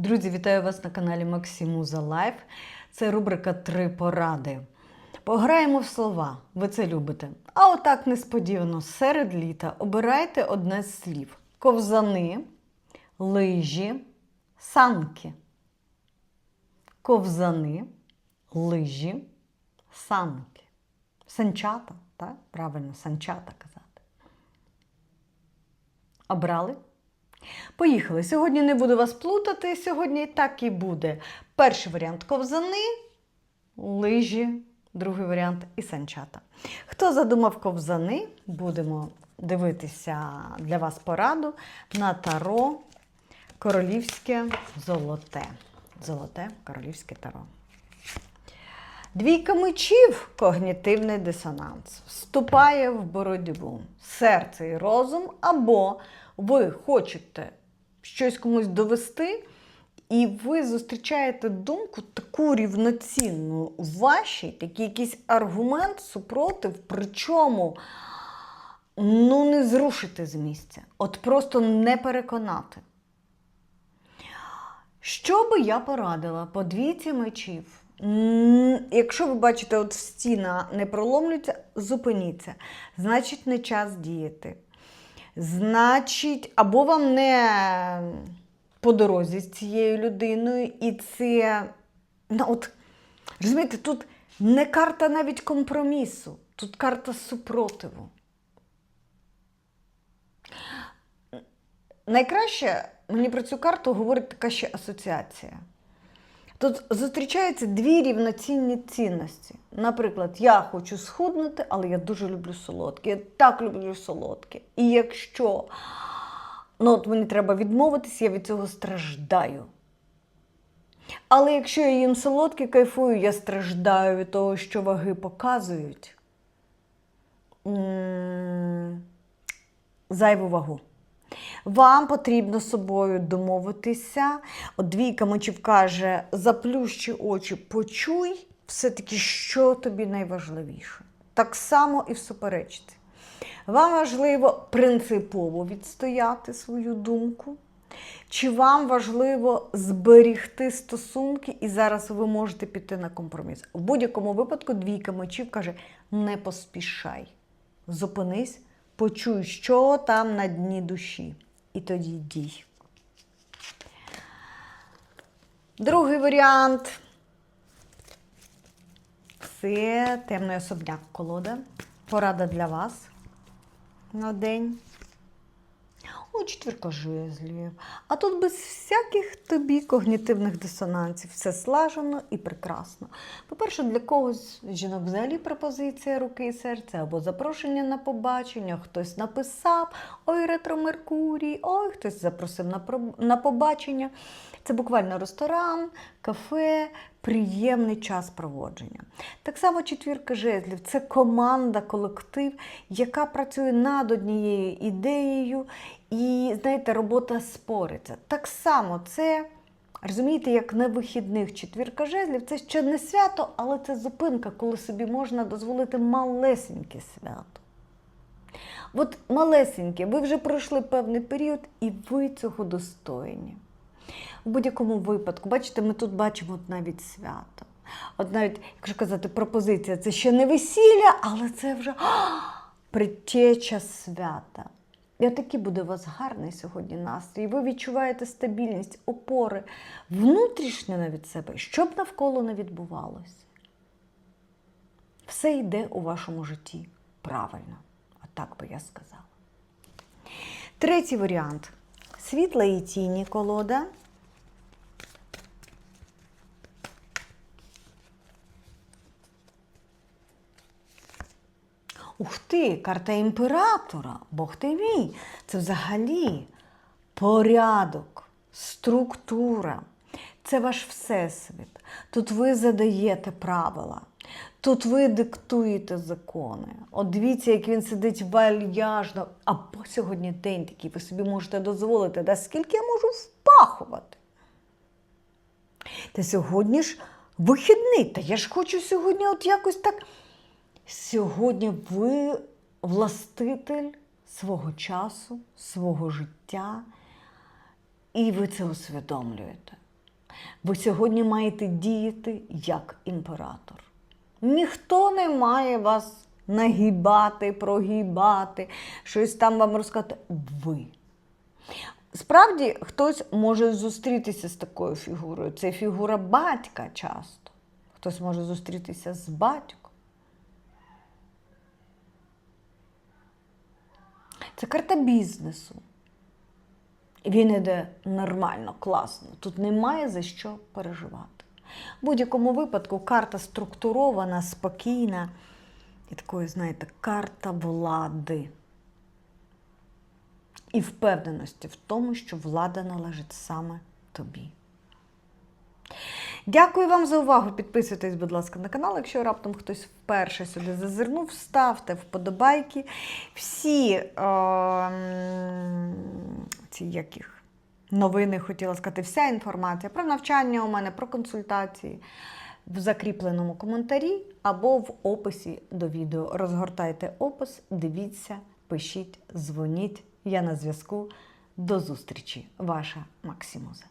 Друзі, вітаю вас на каналі Максимуза Лайф. Це рубрика Три поради. Пограємо в слова, ви це любите. А отак несподівано, серед літа обирайте одне з слів: ковзани, лижі, санки. Ковзани, лижі, санки. Санчата, так? Правильно, санчата казати. Обрали? Поїхали. Сьогодні не буду вас плутати. Сьогодні так і буде. Перший варіант ковзани, лижі, другий варіант і санчата. Хто задумав ковзани, будемо дивитися для вас пораду на таро королівське золоте. Золоте королівське таро. Двійка мечів когнітивний дисонанс. Вступає в боротьбу. Серце і розум, або ви хочете щось комусь довести, і ви зустрічаєте думку таку рівноцінну вашій, такий якийсь аргумент супротив, причому ну, не зрушити з місця. От просто не переконати. Що би я порадила по двійці мечів? Якщо ви бачите, от стіна не проломлюється, зупиніться. Значить, не час діяти. Значить, або вам не по дорозі з цією людиною, і це. Ну, от, розумієте, тут не карта навіть компромісу, тут карта супротиву. Найкраще мені про цю карту говорить така ще асоціація. Тут зустрічаються дві рівноцінні цінності. Наприклад, я хочу схуднути, але я дуже люблю солодке. Я так люблю солодке. І якщо ну, от мені треба відмовитись, я від цього страждаю. Але якщо я їм солодке кайфую, я страждаю від того, що ваги показують зайву вагу. Вам потрібно з собою домовитися. От двійка мечів каже, заплющи очі, почуй все-таки, що тобі найважливіше. Так само і в суперечці. Вам важливо принципово відстояти свою думку. Чи вам важливо зберігти стосунки, і зараз ви можете піти на компроміс? В будь-якому випадку двійка мечів каже: не поспішай, зупинись, почуй, що там на дні душі. І тоді дій. Другий варіант це темний особняк колода. Порада для вас на день. Четвірка жезлів. А тут без всяких тобі когнітивних дисонансів. Все слажено і прекрасно. По-перше, для когось жінок взагалі пропозиція руки і серця або запрошення на побачення, хтось написав ой, ретро Меркурій, ой, хтось запросив на, про- на побачення. Це буквально ресторан, кафе, приємний час проводження. Так само четвірка жезлів це команда, колектив, яка працює над однією ідеєю, і, знаєте, робота спориться. Так само це. Розумієте, як на вихідних четвірка жезлів, це ще не свято, але це зупинка, коли собі можна дозволити малесеньке свято. От малесеньке, ви вже пройшли певний період, і ви цього достойні. У будь-якому випадку, бачите, ми тут бачимо навіть свято. От навіть, якщо казати, пропозиція, це ще не весілля, але це вже а, предтеча свята. І такий буде у вас гарний сьогодні настрій. Ви відчуваєте стабільність, опори, внутрішньо навіть себе, що б навколо не відбувалося. Все йде у вашому житті правильно. Отак би я сказала. Третій варіант. Світла і тіні колода. Ух ти, карта імператора, Бог ти мій. Це взагалі порядок, структура. Це ваш всесвіт. Тут ви задаєте правила. Тут ви диктуєте закони. От дивіться, як він сидить вальяжно. Або сьогодні день такий, ви собі можете дозволити, да скільки я можу впахувати. Та сьогодні ж вихідний, та я ж хочу сьогодні от якось так. Сьогодні ви властитель свого часу, свого життя, і ви це усвідомлюєте. Ви сьогодні маєте діяти як імператор. Ніхто не має вас нагибати, прогибати, щось там вам розказати. Ви. Справді, хтось може зустрітися з такою фігурою. Це фігура батька часто. Хтось може зустрітися з батьком. Це карта бізнесу. Він іде нормально, класно. Тут немає за що переживати. В будь-якому випадку карта структурована, спокійна і такої, знаєте, карта влади. І впевненості в тому, що влада належить саме тобі. Дякую вам за увагу. Підписуйтесь, будь ласка, на канал. Якщо раптом хтось вперше сюди зазирнув, ставте вподобайки. Всі е, ці яких новини хотіла сказати, вся інформація про навчання у мене, про консультації в закріпленому коментарі або в описі до відео. Розгортайте опис, дивіться, пишіть, дзвоніть. Я на зв'язку. До зустрічі, ваша Максимуза.